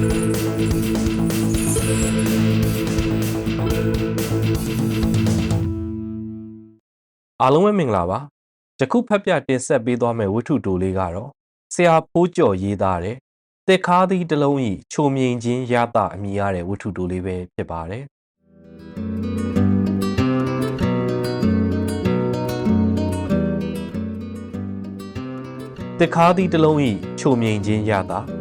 အားလုံးပဲမင်္ဂလာပါယခုဖတ်ပြတင်ဆက်ပေးသွားမယ့်ဝတ္ထုတိုလေးကတော့ဆရာဖိုးကျော်ရေးသားတဲ့တက်ခါးသီးတစ်လုံးဤချိုမြိန်ချင်းရတာအမိရတဲ့ဝတ္ထုတိုလေးပဲဖြစ်ပါတယ်တက်ခါးသီးတစ်လုံးဤချိုမြိန်ချင်းရတာ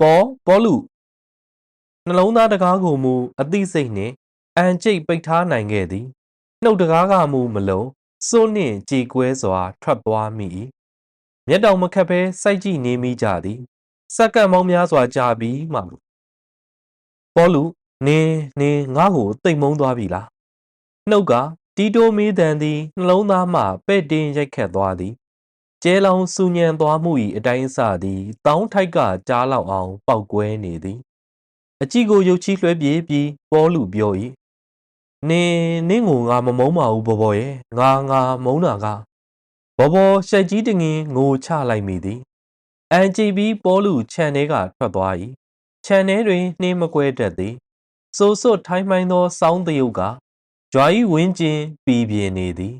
ပေါ်ပေါ်လူနှလုံးသားတကားကိုမူအသိစိတ်နှင့်အန်ကျိတ်ပိတ်ထားနိုင်ခဲ့သည်နှုတ်တကားကမူမလုံးစိုးနှင့်ကြည်ကွဲစွာ ထွက်သွားမိ၏မျက်တောင်မခတ်ဘဲစိုက်ကြည့်နေမိကြသည်စက္ကန့်ပေါင်းများစွာကြာပြီးမှပေါ်လူနင်းနင်းငါ့ကိုတိတ်မုံသွားပြီလားနှုတ်ကတီတိုမီးတန်သည်နှလုံးသားမှပဲ့တင်းရိုက်ခတ်သွားသည် ကျဲလောင်စူညံသွားမှု၏အတိုင်းအစသည်တောင်းထိုက်ကကြားလောက်အောင် ပောက်ကွဲနေသည်အကြည့်ကိုရုပ်ချီးလွှဲပြေးပြီးပေါ်လူပြော၏နင်းနင်းကိုငါမမုန်းပါဘူးဘော်ဘော်ရဲ့ငါငါမုန်းတာကဘော်ဘော်ရှက်ကြီးတငင်ငိုချလိုက်မိသည်အန်ကြည့်ပြီးပေါ်လူခြံထဲကထွက်သွား၏ခြံထဲတွင်နှင်းမကွဲတတ်သည်စိုးစွတ်ထိုင်းမှိုင်းသောစောင်းတယုတ်ကကြွားဤဝင်းကျင်ပီပြင်းနေသည်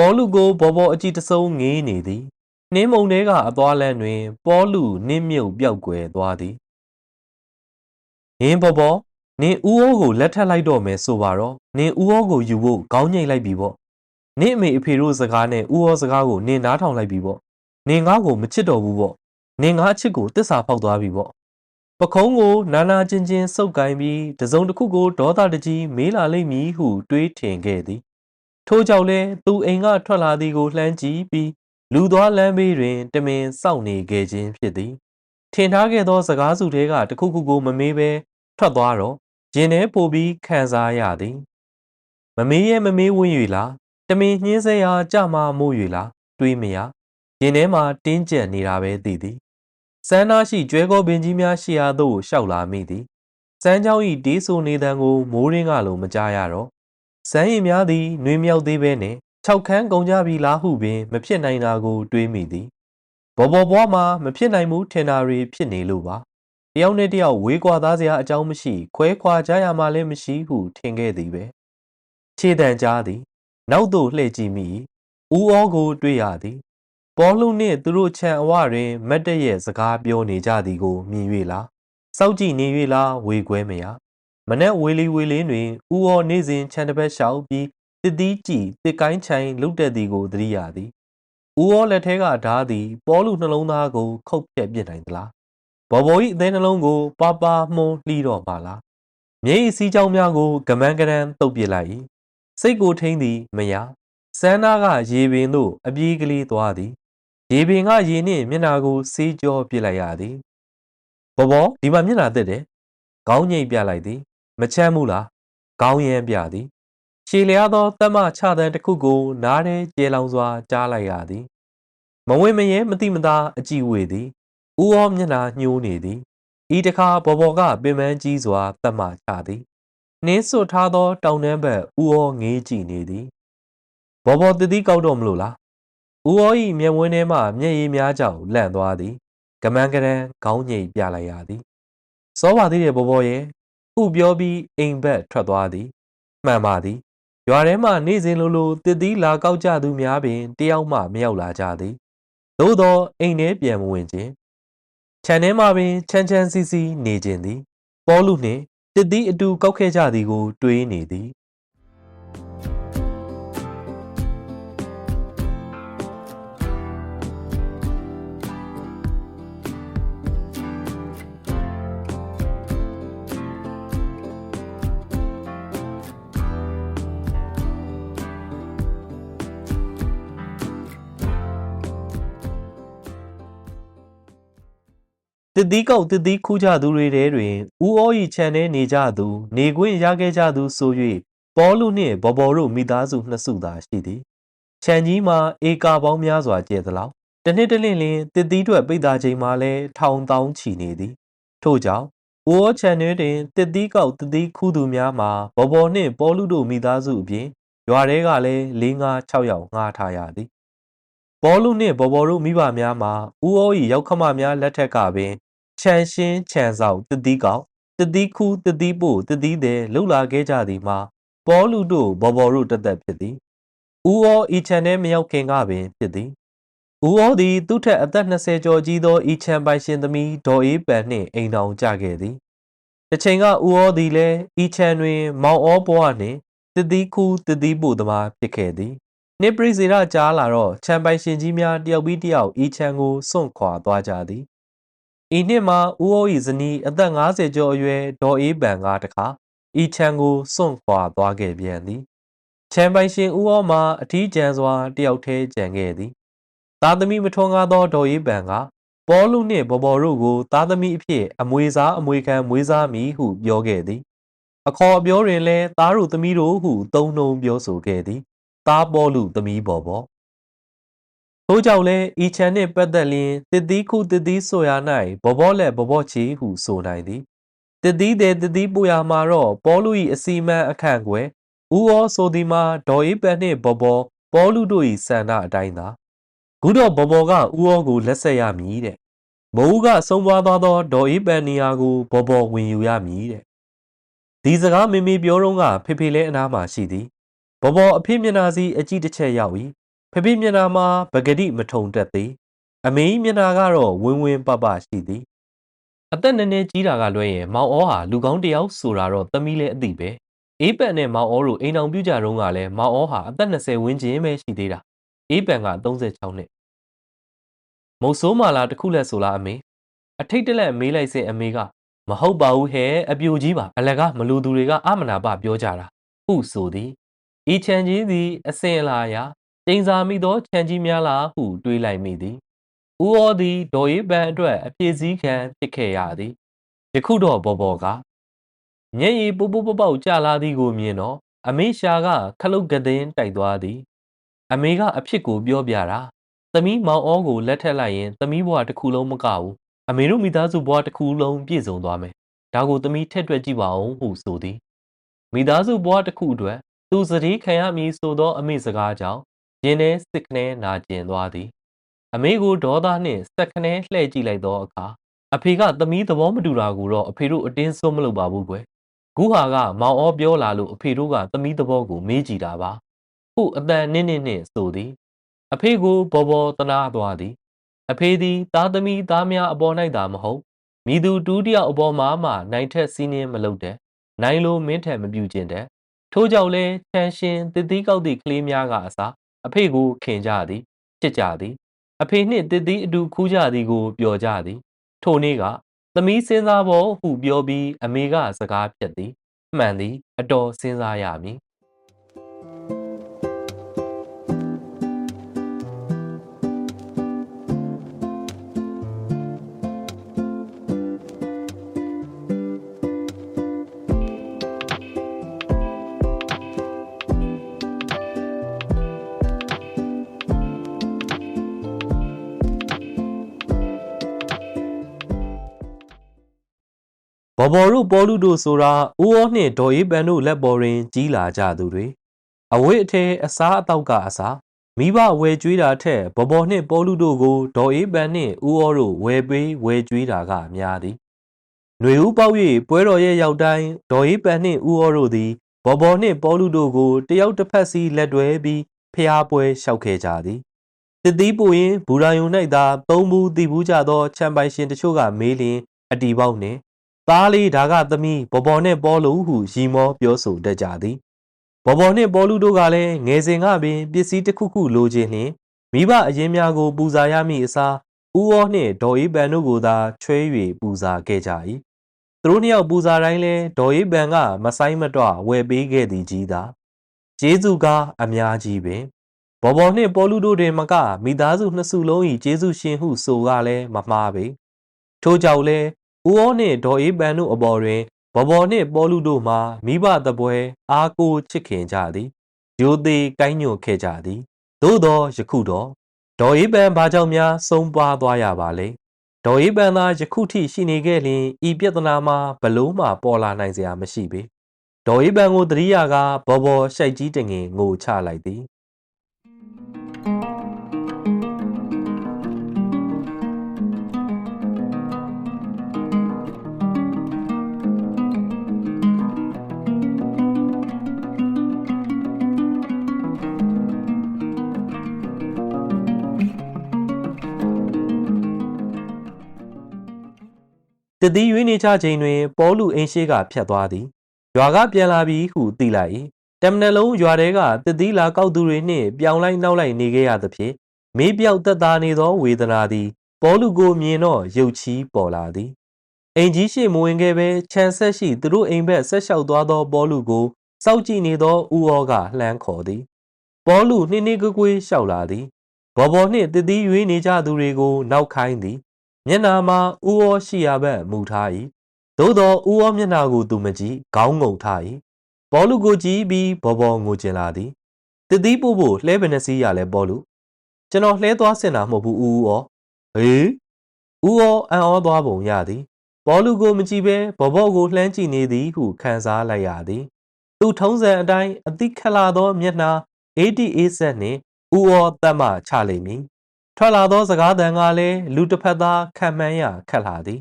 ပေါ်လူကိုဘော်ဘော်အကြည့်တဆုံးငေးနေသည်နှင်းမုံတဲကအသွားလန်းတွင် ပေါ်လူနှင်းမြုပ်ပြောက်ကွယ်သွားသည်နင်းဘော်ဘော်နင်းဦးအိုးကိုလက်ထပ်လိုက်တော့မယ်ဆိုပါတော့နင်းဦးအိုးကိုယူဖို့ခေါင်းညိတ်လိုက်ပြီပေါ့နင်းအမေအဖေတို့စကားနဲ့ဦးအိုးစကားကိုနင်းနားထောင်လိုက်ပြီပေါ့နင်းငါ့ကိုမချစ်တော့ဘူးပေါ့နင်းငါအချစ်ကိုတစ္ဆာဖောက်သွားပြီပေါ့ပခုံးကိုနာနာချင်းချင်းစုပ်ကိုင်းပြီးတစုံတစ်ခုကိုဒေါသတကြီးမေးလာလိမ့်မည်ဟုတွေးထင်ခဲ့သည် ထို့ကြောင့်လဲသူအိမ်ကထွက်လာသည်ကိုလှမ်းကြည့်ပြီးလူသွားလမ်းဘေးတွင်တမင်စောင့်နေခဲ့ခြင်းဖြစ်သည်ထင်ထားခဲ့သောစကားစုထဲကတစ်ခုခုကိုမမေးဘဲထွက်သွားတော့ရင်ထဲပိုပြီးခံစားရသည်မမေးရဲမမေးဝန်း၍လားတမင်ညှင်းဆဲရာကြမှာမို့၍လားတွေးမရရင်ထဲမှာတင်းကျပ်နေတာပဲသိသည်စမ်းနာရှိကျွဲကောပင်ကြီးများရှိရာသို့ရှောက်လာမိသည်စမ်းချောင်းဤတေးဆိုနေတံကိုမိုးရင်းကလိုမကြားရတော့ စမ်းရည်များသည်နှွေမြောက်သေးပဲနှင့်၆ခန်းကုန်ကြပြီလားဟုပင် မဖြစ်နိုင်တာကို တွေးမိသည်ဘော်ဘော်ဘွားမှာမဖြစ်နိုင်မှုထင်တာတွေဖြစ်နေလို့ပါတယောက်နဲ့တယောက်ဝေးကွာသားစရာအကြောင်းမရှိ ခွဲခွာကြရမှလည်းမရှိဟုထင်ခဲ့သည်ပဲခြေတံကြားသည် နောက်သို့လှည့်ကြည့်မိဦးဩကိုတွေ့ရသည်ပေါ်လူနှင့်သူတို့ခြံအဝတွင် မတ်တရဲ့စကားပြောနေကြသည်ကိုမြင်၍လားစောက်ကြည့်နေ၍လားဝေခွဲမရ မနဲ့ဝေလီဝေလင်းတွင်ဦးဩနေစဉ်ခြံတစ်ဘက်လျှောက်ပြီးတစ်သီးကြည်တစ်ကိုင်းချိုင်လုတ်တဲ့သည်ကိုသတိရသည်ဦးဩလက်ထဲကဓားသည်ပေါ်လူနှလုံးသားကိုခုတ်ပြက်ပြစ်နိုင်သလားဘော်ဘော်၏အသေးနှလုံးကိုပါပါမှုန်းလှီးတော့ပါလားမျက်ရည်စီးကြောင်းများကိုကမန်းကရန်တုပ်ပစ်လိုက်၏စိတ်ကိုထိမ့်သည်မရစန်းနာကရေပင်သို့အပြေးကလေးသွားသည်ရေပင်ကရေနှင့်မျက်နာကိုဆေးကြောပစ်လိုက်ရသည်ဘော်ဘော်ဒီမှာမျက်နာတက်တယ်ခေါင်းငိတ်ပြလိုက်သည် မချမ်းဘူးလားခေါင်းရမ်းပြသည်ရှည်လျားသောတမချတန်းတစ်ခုကို နားထဲကျဲလောင်စွာကြားလိုက်ရသည်မဝင်မရဲမတိမသားအကြည့်ဝေသည်ဦးဩမျက်နာညှိုးနေသည်ဤတခါဘော်ဘော်ကပင်ပန်းကြီးစွာတတ်မှချသည်နှင်းစွတ်ထားသော တောင်တန်းဘက်ဦးဩငေးကြည့်နေသည်ဘော်ဘော်တတိကောက်တော့မလို့လားဦးဩ၏မျက်ဝန်းထဲမှမျက်ရည်များကြောင့်လန့်သွားသည်ကမန်းကရန်ခေါင်းငိတ်ပြလိုက်ရသည်စောပါသေးတယ်ဘော်ဘော်ရဲ့ ဥပြောပြီးအိမ်ဘက်ထွက်သွားသည်မှန်ပါသည်ရွာထဲမှနေ့စဉ်လိုလိုတစ်သီးလာကောက်ကြသူများပင်တယောက်မှမရောက်လာကြသည်သို့သောအိမ်ထဲပြန်မဝင်ခြင်းခြံထဲမှပင်ချမ်းချမ်းစီစီနေခြင်းသည် ပေါ်လူနှင့်တစ်သီးအတူကောက်ခဲ့ကြသည်ကို တွေးနေသည် တစ်သီးကောက်တစ်သီးခူးကြသူတွေထဲတွင်ဦးဩဤခြံထဲနေကြသူ နေခွင့်ရခဲ့ကြသူဆို၍ပေါ်လူနှင့်ဘော်ဘော်တို့မိသားစုနှစ်စုသာရှိသည်ခြံကြီးမှာဧကာပေါင်းများစွာကျဲသလောက်တစ်နှစ်တစ်လင့်လင်းတစ်သီးထွက်ပိတ်သားချိန်မှာလဲထောင်တောင်းချီနေသည်ထို့ကြောင့်ဦးဩချန်နယ်တွင်တစ်သီးကောက်တစ်သီးခူးသူများမှာဘော်ဘော်နှင့်ပေါ်လူတို့မိသားစုအပြင်ရွာထဲကလည်း၄၅6ယောက်ငှားထားရသည်ပေါ်လူနှင့်ဘော်ဘော်တို့မိဘများမှာဦးဩ၏ရောက်ခမများလက်ထက်ကပင် ခြံရှင်းခြံဆောင်တစ်သီးကောက်တစ်သီးခူးတစ်သီးပို့တစ်သီးသည်လှုပ်လာခဲ့ကြသည်မှာပေါ်လူတို့ဘော်ဘော်တို့တက်တက်ဖြစ်သည်ဦးဩဤခြံထဲမရောက်ခင်ကပင်ဖြစ်သည်ဦးဩသည်သူ့ထက်အသက်20ကျော်ကြီးသောဤချန်ပိုင်ရှင်သမီးဒေါ်အေးပန်နှင့်အိမ်တော်ကြခဲ့သည်။တစ်ချိန်ကဦးဩသည်လည်းဤချန်တွင် မောင်ဩဘွားနှင့်တည်တည်ခူတည်တည်ပို့သမားဖြစ်ခဲ့သည်။နှစ်ပရိစေရကြားလာတော့ချန်ပိုင်ရှင်ကြီးများတယောက်ပြီးတယောက်ဤချန်ကိုစွန့်ခွာသွားကြသည်။ ဤနှစ်မှာဦးဩ၏ဇနီးအသက်50ကျော်အရွယ်ဒေါ်အေးပန်ကတခါဤချန်ကိုစွန့်ခွာသွားခဲ့ပြန်သည်။ချန်ပိုင်ရှင်ဦးဩမှာအထီးကျန်စွာတယောက်တည်းကျန်ခဲ့သည်။သားသမီးမထွန်းကားသောဒေါ်ရေးပံကပေါ်လူနှင့်ဘော်ဘော်တို့ကိုသားသမီးအဖြစ်အမွေစားအမွေခံမွေးစားမည်ဟုပြောခဲ့သည်အခေါ်အပြောတွင်လည်းသားတို့သမီးတို့ဟုသုံးနှုံပြောဆိုခဲ့သည် သားပေါ်လူသမီးဘော်ဘော် ထို့ကြောင့်လည်းဤချန်နှင့်ပတ်သက်လျင်တစ်သီးခုတစ်သီးဆိုရာ၌ဘော်ဘော်လက်ဘော်ဘော်ချီဟုဆိုနိုင်သည်တစ်သီးသည်တစ်သီးပူရာမှာတော့ပေါ်လူ၏အစီမံအခန့်ခွဲဦးဩဆိုသည်မှာဒေါ်အေးပန်နှင့်ဘော်ဘော်ပေါ်လူတို့၏ဆန္ဒအတိုင်းသာခုတော့ဘော်ဘော်ကဥဩကိုလက်ဆက်ရမည်တဲ့မိုးကဆုံးပွားသွားသောဒေါ်အေးပန်နီယာကိုဘော်ဘော်ဝင်ယူရမည်တဲ့ဒီစကားမေမေပြောတော့ကဖေဖေလဲအနားမှာရှိသည်ဘော်ဘော်အဖေမျက်နှာစီအကြည့်တစ်ချက်ရောက်၏ ဖေဖေမျက်နှာမှာပဂတိမထုံတက်သည်အမေမျက်နှာကတော့ဝင်းဝင်းပပရှိသည်အသက်နည်းနည်းကြီးတာကလွှဲရင်မောင်ဩဟာလူကောင်းတစ်ယောက်ဆိုတာတော့သမီးလည်းအသိပဲအေးပန်နဲ့မောင်ဩတို့အိမ်အောင်ပြုကြတော့ကလည်းမောင်ဩဟာအသက်20ဝန်းကျင်ပဲရှိသေးတာအေးပန်က36နှစ်မုတ်ဆိုးမာလာတစ်ခုလက်ဆိုလားအမေအထိတ်တလက်မေးလိုက်စဉ်အမေကမဟုတ်ပါဘူးဟဲ့အပြိုကြီးပါအလကမလူသူတွေကအမနာပပြောကြတာဟုဆိုသည်ဤချန်ကြီးသည်အစင်လာရာ တိမ်စာမိသောချန်ကြီးများလားဟုတွေးလိုက်မိသည်ဦးဩသည်ဒေါ်ရေးပန်အတွက်အပြည့်စည်းခံဖြစ်ခဲ့ရသည်ယခုတော့ဘော်ဘော်ကမျက်ရည်ပူပူပေါက်ပေါက်ကျလာသည်ကိုမြင်တော့အမေရှာကခလုတ်ကတဲ့င်းတိုက်သွားသည်အမေကအဖြစ်ကိုပြောပြတာသမီးမောင်ဩကိုလက်ထက်လိုက်ရင်သမီးဘဝတစ်ခုလုံးမကဘူးအမေတို့မိသားစုဘဝတစ်ခုလုံးပြည့်စုံသွားမယ်ဒါကိုသမီးထက်တွက်ကြည့်ပါဦးဟုဆိုသည်မိသားစုဘဝတစ်ခုအတွက်သူစတိခံရမည်ဆိုသောအမေစကားကြောင့် ရင်းထဲစစ်ခနဲနာကျင်သွားသည် အမေကိုဒေါသနှင့်စက်ခနဲလှဲ့ကြည့်လိုက်သောအခါအဖေကသမီးသဘောမတူတာကိုတော့အဖေတို့အတင်းစွန်းမလုပ်ပါဘူးကွယ်ဂူဟာကမောင်ဩပြောလာလို့အဖေတို့ကသမီးသဘောကိုမေးကြည့်တာပါဟုအတန်နင်းနင်းနှင့်ဆိုသည် အဖေကိုဘော်ဘော်တနာသွားသည် အဖေသည်သားသမီးသားများအပေါ်၌သာမဟုတ်မိသူတူးတယောက်အပေါ်မှာမှနိုင်ထက်စီးနှင်းမလုပ်တဲ့နိုင်လိုမင်းထက်မပြူကျင်တဲ့ထို့ကြောင့်လဲချမ်းရှင်တည်တည်ကောက်သည့်ကလေးများကအစား အဖေကိုခင်ကြသည်ချစ်ကြသည် အဖေနှင့်တည်တည်အတူခူးကြသည်ကိုပျော်ကြသည် ထိုနေ့ကသမီးစဉ်းစားဖို့ဟုပြောပြီးအမေကစကားဖြတ်သည်မှန်သည် အတော်စဉ်းစားရမည် ဘော်ဘော်တို့ပေါ်လူတို့ဆိုတာဦးဩနှင့်ဒေါ်အေးပန်တို့လက်ပေါ်တွင် ကြီးလာကြသူတွေအဝိအထည်အစားအသောက်ကအစားမိဘဝယ်ကျွေးတာထက်ဘော်ဘော်နှင့်ပေါ်လူတို့ကိုဒေါ်အေးပန်နှင့်ဦးဩတို့ဝယ်ပေးဝယ်ကျွေးတာကများသည်ຫນွေဦးပေါက်၍ပွဲတော်ရဲ့ရောက်တိုင်းဒေါ်အေးပန်နှင့်ဦးဩတို့သည်ဘော်ဘော်နှင့်ပေါ်လူတို့ကိုတယောက်တစ်ဖက်စီလက်တွဲပြီးဖျားပွဲလျှောက်ခဲ့ကြသည်တစ်သီးပူရင်ဘူရာယုံ၌သာသုံးဘူးတည်ဘူးကြသောချမ်ပိုင်ရှင်တချို့ကမေးလျင်အတီပေါက်နှင့် သားလေးဒါကသမီးဘော်ဘော်နှင့်ပေါ်လူဟုရီမောပြောဆိုတတ်ကြသည်ဘော်ဘော်နှင့်ပေါ်လူတို့ကလည်းငယ်စဉ်ကပင်ပစ္စည်းတစ်ခုခုလိုချင်လျင်မိဘအရင်များကိုပူဇာရမည့်အစားဦးဩနှင့်ဒေါ်အေးပန်တို့ကိုသာချွဲ၍ပူဇာခဲ့ကြ၏သူတို့နှစ်ယောက်ပူဇာတိုင်းလဲဒေါ်အေးပန်ကမဆိုင်မတော့ဝယ်ပေးခဲ့သည်ကြီးသာကျေးဇူးကားအများကြီးပင်ဘော်ဘော်နှင့်ပေါ်လူတို့တွင်မကမိသားစုနှစ်စုလုံး၏ကျေးဇူးရှင်ဟုဆိုကလည်းမမှားပေထို့ကြောင့်လဲ ဦးဩနှင့်ဒေါ်အေးပန်တို့အပေါ်တွင်ဘော်ဘော်နှင့်ပေါ်လူတို့မှာမိဘတပွဲအားကိုချစ်ခင်ကြသည်ရိုသေကိုင်းညွတ်ခဲ့ကြသည်သို့သောယခုတော့ဒေါ်အေးပန်ဘာကြောင့်များဆုံးပွားသွားရပါလဲဒေါ်အေးပန်သာယခုထိရှိနေခဲ့လျင်ဤပြဿနာမှာဘလို့မှပေါ်လာနိုင်စရာမရှိပေဒေါ်အေးပန်ကိုတရိယာကဘော်ဘော်ရှိုက်ကြီးတငင်ငိုချလိုက်သည် တတိရွေးနေကြချိန်တွင် ပေါလုအင်းရှိကဖြတ်သွားသည်ရွာကပြန်လာပြီဟုသိလိုက်၏တမန်လုံးရွာထဲကတတိလာကောက်သူတွေနှင့်ပြောင်းလိုက်နောက်လိုက်နေခဲ့ရသဖြင့်မေးပြောက်သက်သာနေသောဝေဒနာသည်ပေါလုကိုမြင်တော့ရုပ်ချီးပေါ်လာသည်အိမ်ကြီးရှိမဝင်ခဲ့ပဲခြံဆက်ရှိသူတို့အိမ်ဘက်ဆက်လျှောက်သွားသောပေါလုကိုစောက်ကြည့်နေသောဦးဩကလှမ်းခေါ်သည်ပေါလုနှင်းနှင်းကွေးကွေးလျှောက်လာသည်ဘော်ဘော်နှင့်တတိရွေးနေကြသူတွေကိုနောက်ခိုင်းသည် မျက်နာမှာဥဩရှိရာဘက်မူထား၏သို့သောဥဩမျက်နာကိုသူမကြည့်ခေါင်းငုံထား၏ဘောလူကိုကြည့်ပြီးဘော်ဘော်ငိုကျင်လာသည်တတိပို့ဖို့လှဲပင်နှစီးရလဲဘောလူကျွန်တော်လှဲသွားစင်တာမဟုတ်ဘူးဥဩဟေးဥဩအံ့ဩသွားပုံရသည်ဘောလူကိုမကြည့်ဘဲဘော်ဘော်ကိုလှမ်းကြည့်နေသည်ဟုခံစားလိုက်ရသည်သူထုံးစံအတိုင်းအတိခလာသောမျက်နှာ ATA နှင့်ဥဩတတ်မှချလိမ့်မည် ထွက်လာသောစကားသံကလည်းလူတစ်ဖက်သားခံမှန်းရခက်လာသည်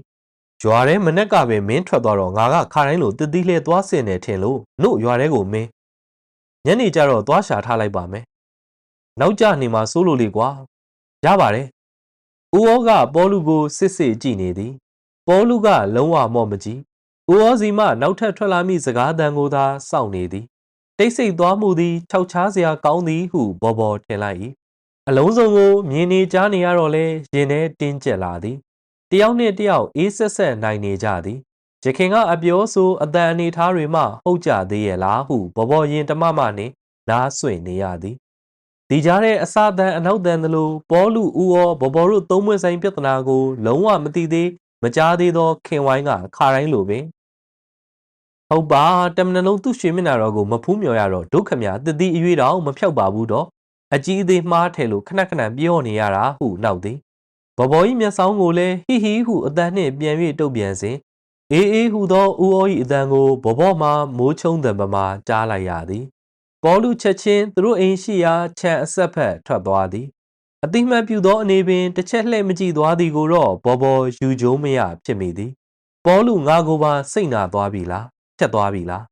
ရွာထဲမနဲ့ကပင်မင်းထွက်သွားတော့ငါကခါတိုင်းလိုတတိလှဲသွားစင်တယ်ထင်လို့နို့ရွာထဲကိုမင်းညနေကျတော့သွားရှာထားလိုက်ပါမယ်နောက်ကျနေမှာစိုးလို့လေကွာရပါတယ်ဦးဩကပေါ်လူကိုစစ်စစ်ကြည့်နေသည်ပေါ်လူကလုံးဝမော့မကြည့်ဦးဩစီမှနောက်ထပ်ထွက်လာမိစကားသံကိုသာစောင့်နေသည်တိတ်ဆိတ်သွားမှုသည်ခြောက်ခြားစရာကောင်းသည်ဟုဘော်ဘော်ထင်လိုက်၏ အလုံးစုံကိုမြင်နေကြားနေရတော့လဲရင်ထဲတင်းကျပ်လာသည်တယောက်နှင့်တယောက်အေးဆက်ဆက်နိုင်နေကြသည်ရခင်ကအပြောဆိုအတန်အနေထားတွေမှဟုတ်ကြသေးရဲ့လားဟုဘော်ဘော်ရင်တမမနှင့်နားဆွင့်နေရသည်ဒီကြားတဲ့အစာတန်အနောက်တန်သလိုပေါ်လူဦးရောဘော်ဘော်တို့သုံးမွေးဆိုင်ပြဿနာကို လုံးဝမသိသေးမကြားသေးသောခင်ဝိုင်းကခါတိုင်းလိုပင်ဟုတ်ပါတမန်လုံးသူ့ရွှေမျက်နှာတော်ကိုမဖူးမြော်ရတော့ဒုက္ခမြတတိအရွေးတော်မဖြောက်ပါဘူးတော့ အကြီးအသေးမှားထဲလို့ခဏခဏပြောနေရတာဟုနောက်သည်ဘော်ဘော်ကြီးမျက်စောင်းကိုလည်းဟီဟီဟုအတန်နှင့်ပြန်၍တုတ်ပြန်စဉ်အေးအေးဟုသောဦးအိုး၏အတန်ကိုဘော်ဘော်မှမိုးချုံတံပမာကြားလိုက်ရသည်ပေါ်လူချက်ချင်းသူတို့အိမ်ရှိရာခြံအဆက်ဖက်ထွက်သွားသည်အတိမတ်ပြုသောအနေပင်တစ်ချက်လှည့်မကြည့်သွားသည်ကိုတော့ဘော်ဘော်ယူကြိုးမရဖြစ်မိသည်ပေါ်လူငါကိုပါစိတ်နာသွားပြီလားဖြတ်သွားပြီလား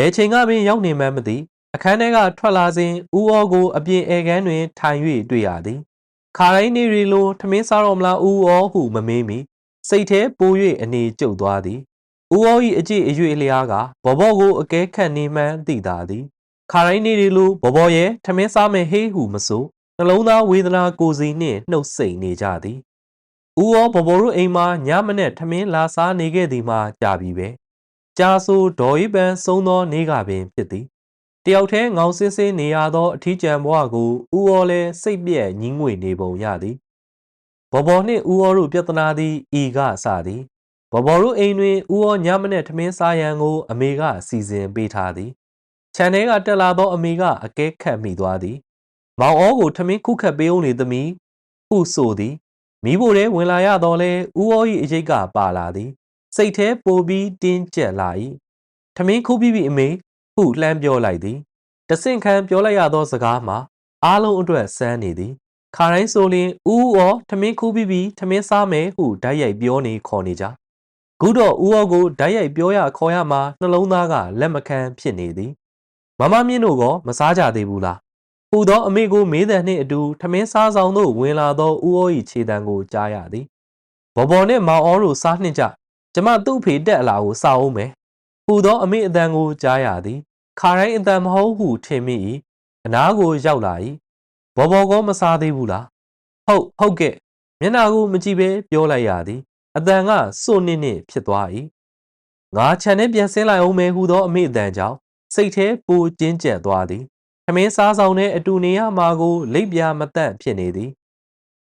ဘယ်ချိန်ကပင်ရောက်နေမှန်းမသိအခန်းထဲကထွက်လာစဉ်ဦးဩကိုအပြင်ဧကန်တွင်ထိုင်၍တွေ့ရသည်ခါတိုင်းနေရီလိုထမင်းစားတော်မလားဦးဩဟုမမေးမီစိတ်ထဲပို၍အနေကျုပ်သွားသည်ဦးဩ၏အကြည့်အရွေလျားကဘော်ဘော်ကိုအကဲခတ်နေမှန်းသိသာသည်ခါတိုင်းနေရီလိုဘော်ဘော်ရဲ့ထမင်းစားမယ်ဟေးဟုမဆိုနှလုံးသားဝေဒနာကိုယ်စီနှင့်နှုတ်ဆက်နေကြသည်ဦးဩဘော်ဘော်တို့အိမ်မှာညမနဲ့ထမင်းလာစားနေခဲ့သည်မှာကြာပြီပဲ ကြာဆိုဒေါ်ဤပန်ဆုံးသောနေ့ကပင်ဖြစ်သည်တယောက်တည်းငောင်စင်းစင်းနေရသောအထီးကျန်ဘဝကိုဥဩလဲစိတ်ပြက်ညင်းငွေနေပုံရသည်ဘော်ဘော်နှင့်ဥဩတို့ပြဿနာသည်ဤကစသည်ဘော်ဘော်တို့အိမ်တွင်ဥဩညမနဲ့ထမင်းစားရန်ကို အမေကစီစဉ်ပေးထားသည်ခြံထဲကတက်လာသောအမေကအကဲခတ်မိသွားသည်မောင်ဩကိုထမင်းခုခတ်ပေးအောင်လေသမီးဟုဆိုသည်မိဖို့တဲ့ဝင်လာရတော့လဲဥဩ၏အရေးကပါလာသည် စိတ်ထဲပိုပြီးတင်းကျပ်လာ၏ထမင်းခုပြီးပြီအမေဟုလှမ်းပြောလိုက်သည်တဆင့်ခံပြောလိုက်ရသောစကားမှာအားလုံးအတွက်စမ်းနေသည်ခါတိုင်းဆိုလျင်ဦးဦးအောထမင်းခုပြီးပြီထမင်းစားမယ်ဟုဓာတ်ရိုက်ပြောနေခေါ်နေကြခုတော့ဦးအောကိုဓာတ်ရိုက်ပြောရခေါ်ရမှာနှလုံးသားကလက်မခံဖြစ်နေသည်မမမြင့်တို့ကမစားကြသေးဘူးလားဟူသောအမေကိုမေးတဲ့နှင့်အတူထမင်းစားဆောင်သို့ဝင်လာသောဦးအို၏ခြေတံကိုကြားရသည်ဘော်ဘော်နှင့်မောင်အောတို့စားနှင့်ကြ ကျမသူ့ဖေတက်အလာကိုစာအောင်မယ်ဟူသောအမေအတန်ကိုကြားရသည်ခါတိုင်းအတန်မဟုတ်ဟုထင်မိ၏အနားကိုရောက်လာ၏ဘော်ဘော်ကောမစားသေးဘူးလားဟုတ်ဟုတ်ကဲ့မျက်နှာကိုမကြည့်ပဲပြောလိုက်ရသည်အတန်ကစွန့်နစ်နစ်ဖြစ်သွား၏ငါခြံနဲ့ပြန်ဆင်းလိုက်အောင်မယ်ဟူသောအမိအတန်ကြောင့်စိတ်ထဲပူကျဉ်ကျပ်သွားသည်ခမင်းစားဆောင်နဲ့အတူနေရမှာကိုလိပ်ပြာမတန့်ဖြစ်နေသည်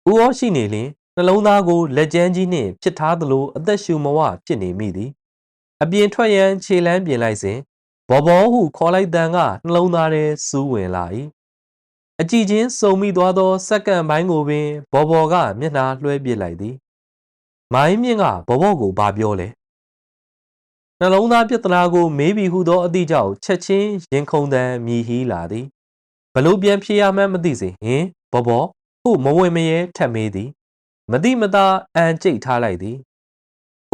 ဦးဩရှိနေလျင် နှလုံးသားကိုလက်ကျန်းကြီးနှင့်ဖြစ်ထားသလိုအသက်ရှူမဝဖြစ်နေမိသည်အပြင်ထွက်ရန်ခြေလန်းပြင်လိုက်စဉ်ဘော်ဘော်ဟုခေါ်လိုက်တန်ကနှလုံးသားထဲစူးဝင်လာ၏အကြည့်ချင်းစုံမိသွားသောစက္ကန့်ပိုင်းကိုပင်ဘော်ဘော်ကမျက်နှာလွှဲပစ်လိုက်သည်မိုင်းမြင့်ကဘော်ဘော်ကိုဘာပြောလဲနှလုံးသားပြဿနာကိုမေးပြီးဟုသောအသည့်ကြောင့်ချက်ချင်းရင်ခုန်တန်မြည်ဟီးလာသည်ဘလို့ပြန်ဖြေရမှန်းမသိစေဟင်ဘော်ဘော်ဟုမဝင်မရဲထက်မေးသည် မတိမတာအန်ကျိတ်ထားလိုက်သည်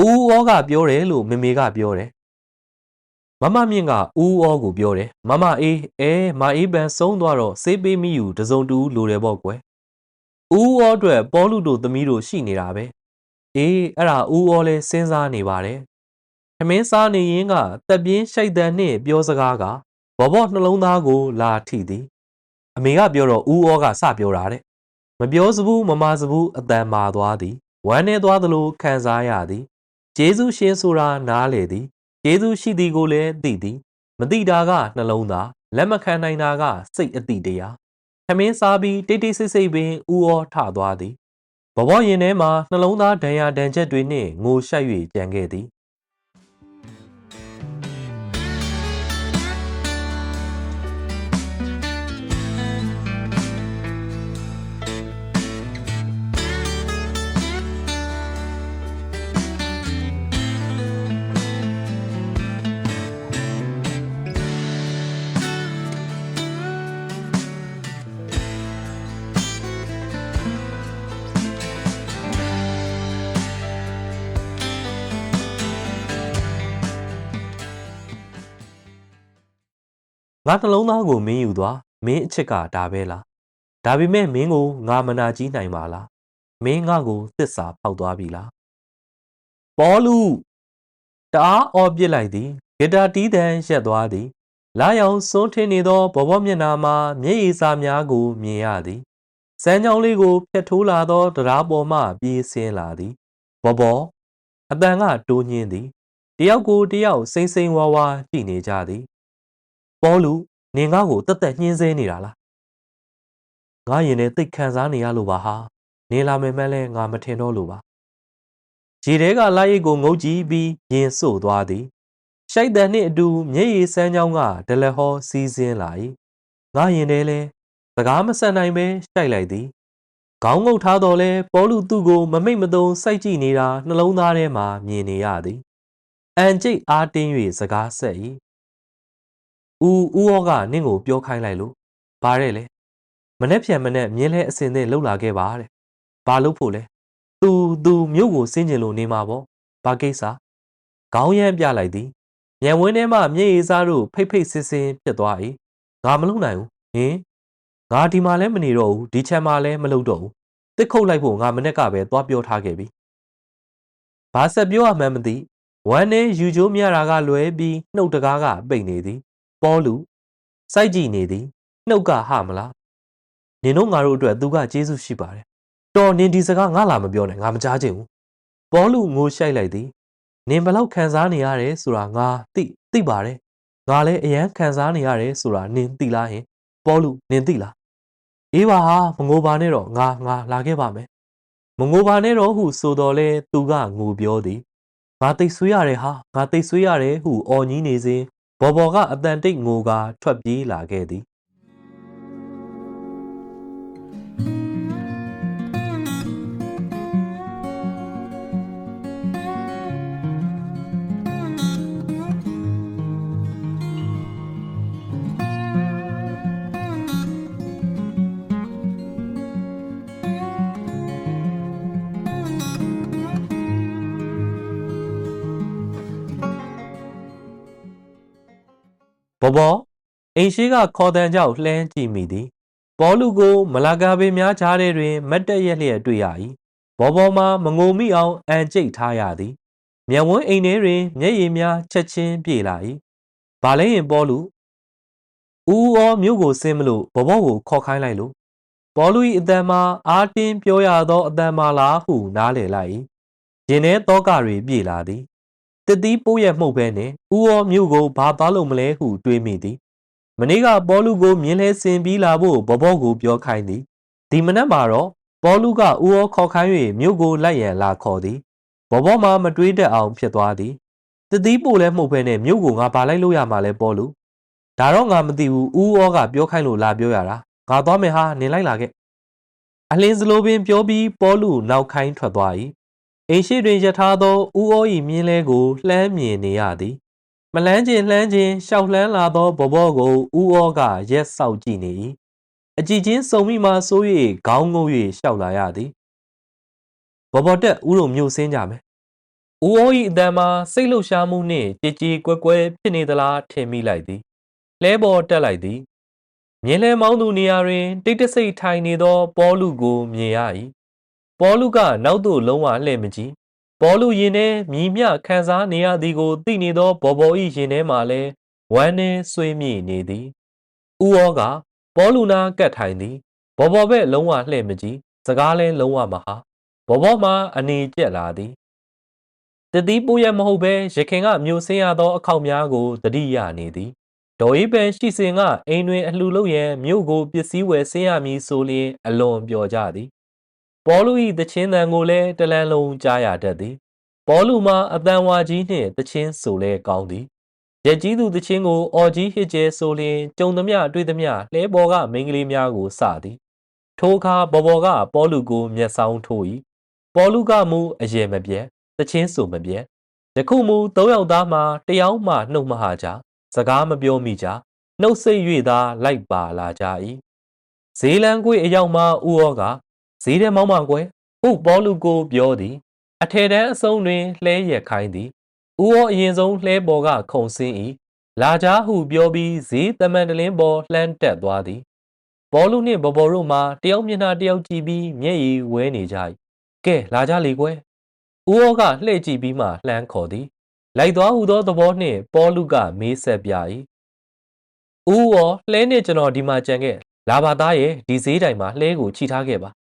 ဦးဩကပြောတယ်လို့မေမေကပြောတယ်မမမြင့်ကဦးဩကိုပြောတယ်မမအေးအဲမအေးပန်ဆုံးသွားတော့စေးပေးမိယူတစုံတူလိုတယ်ပေါ့ကွယ်ဦးဩအတွက်ပေါ်လူတို့သမီးတို့ရှိနေတာပဲအေးအဲ့ဒါဦးဩလဲစဉ်းစားနေပါတယ်ခမင်းစားနေရင်ကတက်ပြင်းရှိုက်တန်နဲ့ပြောစကားကဘောဘောနှလုံးသားကိုလာထိသည်အမေကပြောတော့ဦးဩကစပြောတာတဲ့ မပြောစဘူးမမစဘူးအတန်မာသွားသည်ဝမ်းနေသွားသလိုခံစားရသည်ဂျေဇုရှင်ဆိုတာနားလေသည်ဂျေဇုရှိသည်ကိုလည်းသိသည်မသိတာကနှလုံးသားလက်မခံနိုင်တာကစိတ်အတိတရားခမင်းစားပြီးတိတ်တိတ်ဆိတ်ဆိတ်ပင်ဥဩထသွားသည်ဘဝရင်ထဲမှာနှလုံးသားဒဏ်ရာဒဏ်ချက်တွေနှင့်ငိုရှိုက်၍ကြံခဲ့သည် ငါနှလုံးသားကိုမင်းယူသွားမင်းအချစ်ကဒါပဲလားဒါပေမဲ့မင်းကိုငါမနာကြီးနိုင်ပါလားမင်းငါကိုသစ္စာဖောက်သွားပြီလားပေါလူတအားအော်ပြစ်လိုက်သည်ဂီတာတီးတန်ရက်သွားသည်လာရောင်စွန်းထင်းနေသောဘောဘောမျက်နာမှာမျက်ရည်စာများကိုမြင်ရသည်စမ်းကြောင်းလေးကိုဖျက်ထိုးလာသောတရားပေါ်မှပြေးဆင်းလာသည်ဘောဘောအတန်ကတိုးညင်းသည်တယောက်ကိုတယောက်စိမ့်စိမ့်ဝါးဝါကြည့်နေကြသည် ပေါလူနင်ငါ့ကိုတက်တက်ညှင်းဆဲနေတာလားငါရင်ထဲတိတ်ခံစားနေရလို့ပါဟာနင်လာမယ်မှန်းလဲငါမထင်တော့လို့ပါခြေထဲကလာရိတ်ကိုငုတ်ကြည့်ပြီးရင်စို့သွားသည်ရှိုက်တန်နှင့်အတူမျက်ရည်စမ်းကြောင်းကဒလဟောစီးဆင်းလာ၏ငါရင်ထဲလဲစကားမဆက်နိုင်ပဲရှိုက်လိုက်သည်ခေါင်းငုတ်ထားတော်လဲပေါလူသူ့ကိုမမိတ်မသုံးစိုက်ကြည့်နေတာနှလုံးသားထဲမှာမြင်နေရသည်အန်ကျိတ်အားတင်း၍စကားဆက်၏ ဦးဦးဩကနင့်ကိုပြောခိုင်းလိုက်လို့ဘာတဲ့လဲမနေ့ပြန်မနေ့မြင်းလဲအစင်နဲ့လှုပ်လာခဲ့ပါတဲ့ဘာလို့ဖို့လဲသူသူမြို့ကိုစင်းကျင်လို့နေမှာပေါ့ဘာကိစ္စခေါင်းရမ်းပြလိုက်သည်ညံဝင်းထဲမှမြေရည်စားတို့ဖိတ်ဖိတ်ဆင်းဆင်းပြတ်သွား၏ငါမလုပ်နိုင်ဘူးဟင်ငါဒီမှာလဲမနေတော့ဘူးဒီချက်မှာလဲမလုပ်တော့ဘူးတစ်ခုတ်လိုက်ဖို့ငါမနေ့ကပဲသွားပြောထားခဲ့ပြီဘာဆက်ပြောရမှန်းမသိဝမ်းနဲ့ယူချိုးမြတာကလွဲပြီးနှုတ်တကားကပိတ်နေသည် ပေါ်လူစိုက်ကြည့်နေသည်နှုတ်ကဟမလားနင်တို့ငါတို့အတွက်သူကကျေးဇူးရှိပါတယ်တော်နင်ဒီစကားငါလာမပြောနဲ့ငါမကြားချင်ဘူးပေါ်လူငိုရှိုက်လိုက်သည်နင်ဘလောက်ခံစားနေရတယ်ဆိုတာငါသိသိပါတယ်ငါလည်းအရန်ခံစားနေရတယ်ဆိုတာနင်သိလားဟင်ပေါ်လူနင်သိလားအေးပါဟာမငိုပါနဲ့တော့ငါငါလာခဲ့ပါမယ်မငိုပါနဲ့တော့ဟုဆိုတော်လဲသူကငိုပြောသည်ငါသိဆွေးရတယ်ဟာငါသိဆွေးရတယ်ဟုအော်ကြီးနေစဉ် ဘော်ဘော်ကအတန်တိတ်ငိုကာထွက်ပြေးလာခဲ့သည် ဘော်ဘော်အိမ်ရှိကခေါ်တန်ကြောက်လှမ်းကြည့်မိသည်ဘောလူကိုမလာကာဘေးများကြားထဲတွင် မတ်တက်ရက်လျက်တွေ့ရ၏ဘော်ဘော်မှာမငိုမိအောင်အန်ကျိတ်ထားရသည်မျက်ဝန်းအိမ်ထဲတွင်မျက်ရည်များချက်ချင်းပြေလာ၏ဘာလဲရင်ဘောလူဦးဩမြို့ကိုဆင်းမလို့ဘဘောကိုခေါ်ခိုင်းလိုက်လို့ဘောလူ၏အတန်မှာအာတင်းပြောရသောအတန်မှာလားဟုနားလေလိုက်၏ရင်ထဲတောကတွေပြေလာသည် တတိပိုးရမှုတ်ပဲနှင့်ဦးဩမြို့ကိုဘာသွားလို့မလဲဟုတွေးမိသည်မနေ့ကဘောလူကိုမြင်းလဲဆင်ပြီးလာဖို့ဘဘောကိုပြောခိုင်းသည်ဒီမနက်မှာတော့ဘောလူကဦးဩခေါ်ခိုင်း၍မြို့ကိုလိုက်ရန်လာခေါ်သည်ဘဘောမှာမတွေးတတ်အောင်ဖြစ်သွားသည်တတိပိုးလဲမှုတ်ပဲနဲ့မြို့ကိုငါဘာလိုက်လို့ရမှာလဲဘောလူဒါတော့ငါမသိဘူးဦးဩကပြောခိုင်းလို့လာပြောရတာငါသွားမယ်ဟာနင်လိုက်လာခဲ့အလင်းစလိုပင်ပြောပြီးပေါလူနောက်ခိုင်းထွက်သွား၏ အိမ်ရှိတွင်ရထားသောဦးဩ၏မြင်းလဲကိုလှမ်းမြင်နေရသည်မလန်းကျင်လှမ်းကျင်ရှောက်လှမ်းလာသောဘဘောကိုဦးဩကရက်ဆောက်ကြည့်နေ၏အကြည့်ချင်းစုံမိမှဆိုး၍ခေါင်းငုံ၍ရှောက်လာရသည်ဘဘောတက်ဦးတို့မြို့စင်းကြမယ်ဦးဩ၏အတန်မှာစိတ်လှုပ်ရှားမှုနှင့်ကြည်ကြည်ကွယ်ကွယ်ဖြစ်နေသလားထင်မိလိုက်သည်လဲပေါ်တက်လိုက်သည်မြင်းလဲမောင်းသူနေရာတွင် တိတ်တဆိတ်ထိုင်နေသော ပေါလုကိုမြင်ရ၏ ပေါလုကနောက်သို့လုံးဝလှည့်မကြည့်ပေါလုရင်ထဲမြည်မြခံစားနေရသည်ကိုသိနေသောဘော်ဘော်၏ရင်ထဲမှာလည်းဝမ်းနှင်းဆွေးမြေ့နေသည်ဥဩကပေါလုနာကတ်ထိုင်သည်ဘော်ဘော်ဘက်လုံးဝလှည့်မကြည့်စကားလဲလုံးဝမဟာဘော်ဘော်မှအနေကျက်လာသည်တတိပိုးရမဟုတ်ဘဲရခင်ကမျိုးစင်းရသောအခောက်များကိုတတိယနေသည်ဒေါ်အေးပန်ရှိစဉ်ကအိမ်တွင်အလှလုပ်ရန်မြို့ကိုပစ္စည်းဝယ်ဆင်းရမည်ဆိုလျင်အလွန်ပျော်ကြသည် ပေါလု၏တခြင်းတန်ကိုလည်းတလန်လုံးကြားရတတ်သည်ပေါလုမှာအတန်ဝါကြီးနှင့်တခြင်းဆိုလဲကောင်းသည်ရက်ကြီးသူတခြင်းကိုအော်ကြီးဟစ်ကျဲဆိုလျင်ကြုံသမျှတွေ့သမျှလှဲပေါ်ကမိန်းကလေးများကိုစသည်ထိုအခါဘော်ဘော်ကပေါလုကိုမျက်စောင်းထိုး၏ပေါလုကမူအယေမပြတ်တခြင်းဆိုမပြတ်ယခုမူသုံးယောက်သားမှတယောက်မှနှုတ်မဟာကြစကားမပြောမိကြနှုတ်ဆိတ်၍သာလိုက်ပါလာကြ၏ဈေးလန်းကွေအရောက်မှဥဩက ဈေးထဲမောင်းမကွယ်ဟုပေါလုကိုပြောသည် အထေတန်းအစုံတွင်လှဲရက်ခိုင်းသည်ဥဩအရင်ဆုံးလှဲပေါ်ကခုံဆင်း၏လာကြဟုပြောပြီးဈေးတမန်တလင်းပေါ်လှမ်းတက်သွားသည်ဘောလူနှင့်ဘဘော်တို့မှတယောက်မျက်နှာတယောက်ကြည့်ပြီးမျက်ရည်ဝဲနေကြ၏ကဲလာကြလေကွယ်ဥဩကလှည့်ကြည့်ပြီးမှလှမ်းခေါ်သည်လိုက်သွားဟုသောသဘောနှင့်ပေါလုကမေးဆက်ပြ၏။ဦးရောလှဲနဲ့ကျွန်တော်ဒီမှာကြံခဲ့လာပါသားရဲ့ဒီဈေးတိုင်မှာလှဲကိုခြိထားခဲ့ပါ။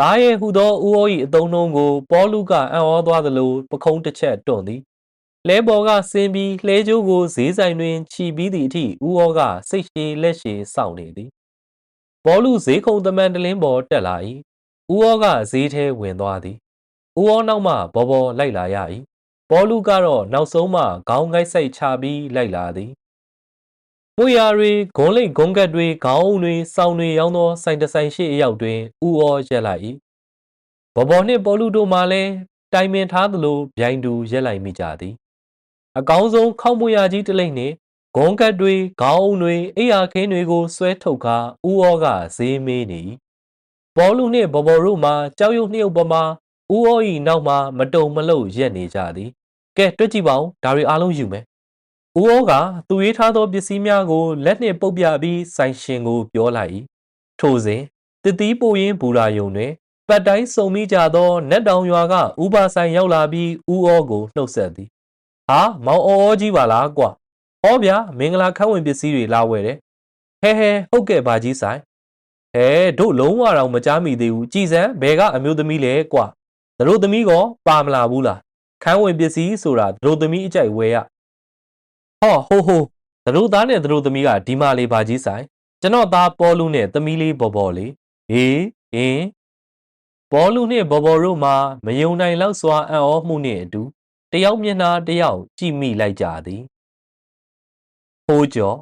သားရဲ့ဟုသောဦးရော၏အတုံးနှုံးကိုပေါလုကအံ့ဩသွားသလိုပခုံးတစ်ချက်တွန့်သည်။လှဲပေါ်ကဆင်းပြီးလှဲကျိုးကိုဈေးဆိုင်တွင်ခြိပြီးသည့်အထိဦးရောကစိတ်ရှည်လက်ရှည်စောင့်နေသည်။ပေါလုဈေးခုံတမန်တလင်းပေါ်တက်လာ၏။ဦးရောကဈေးထဲဝင်သွားသည်။ဦးရောနောက်မှဘောဘောလိုက်လာရ၏ပေါလုကတော့နောက်ဆုံးမှခေါင်းငိုက်ဆိုင်ချပြီးလိုက်လာသည်။ ပွေရာတွေဂုံးလိတ်ဂုံးကတ်တွေခေါင်းတွေစောင်းတွေရောင်းသောဆိုင်တဆိုင်ရှိအရောက်တွင်ဥဩရက်လိုက်၏။ဘော်ဘော်နှင့်ပေါလုတို့မှလည်းတိုင်ပင်ထားသလိုဗျိုင်တူရက်လိုက်မိကြသည်။အကောင်းဆုံးခောက်မွေရာကြီးတလိမ့်နှင့်ဂုံးကတ်တွေခေါင်းတွေအိယာခင်းတွေကိုဆွဲထုတ်ကာဥဩကဈေးမေးနေ၏။ပေါလုနှင့်ဘော်ဘော်တို့မှကြောက်ရွံ့နှုတ်ပမာဥဩ၏နောက်မှမတုံမလှုပ်ရက်နေကြသည်ကဲတွက်ကြည့်ပါဦးဒါတွေအားလုံးယူမယ်။ ဦးဩကသူရေးထားသောပစ္စည်းများကိုလက်နှင့်ပုတ်ပြပြီးဆိုင်ရှင်ကိုပြောလိုက်၏။ထိုစဉ်တတိပိုရင်းဘူရာယုံတွင်ပတ်တိုင်းစုံမိကြသောနက်တောင်ရွာကဥပါဆိုင်ရောက်လာပြီးဦးဩကိုနှုတ်ဆက်သည်။ဟာမောင်အော်ကြီးပါလားကွာ။ဟောဗျာမင်္ဂလာခန်းဝင်ပစ္စည်းတွေလာဝယ်တယ်။ဟဲဟဲဟုတ်ကဲ့ပါကြီးဆိုင်။ဟဲတို့လုံးဝတော့မကြားမိသေးဘူးကြည်စံဘယ်ကအမျိုးသမီးလဲကွာ။တို့သမီးကပါမလာဘူးလားခန်းဝင်ပစ္စည်းဆိုတာသူတို့သမီးအကြိုက်ဝယ်ရ ဟောဟိုဟိုသူတို့သားနဲ့သူတို့သမီးကဒီမာလေးပါကြီးဆိုင်ကျွန်တော်သားပေါ်လူနဲ့သမီးလေးဘော်ဘော်လေးဟေးဟင်းဘောလူနဲ့ဘော်ဘော်တို့မှာမယုံနိုင်လောက်စွာအံ့ဩမှုနှင့်အတူတယောက်မျက်နှာတယောက်ကြည့်မိလိုက်ကြသည်ဟိုးကျော်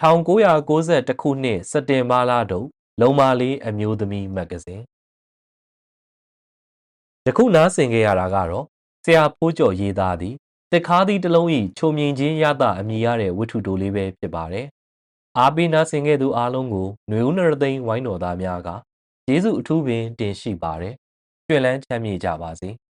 1992ခုနှစ်စက်တင်ဘာလတုန်းလုံမာလေးအမျိုးသမီးမဂ္ဂဇင်းယခုနားဆင်ခဲ့ရတာကတော့ဆရာဖိုးကျော်ရေးသားသည် တစ်ခါးသည့်တစ်လုံး၏ချုံမြင်ခြင်းရတာအမည်ရတဲ့ဝတ္ထုတိုလေးပဲဖြစ်ပါတယ်။အားပေးနာဆင်ခဲ့သူအားလုံးကိုຫນွေဦးနရသိန်းဝိုင်းတော်သားများကကျေးဇူးအထူးပင်တင်ရှိပါတယ်။ကျွင့်လန်းချမ်းမြေ့ကြပါစေ။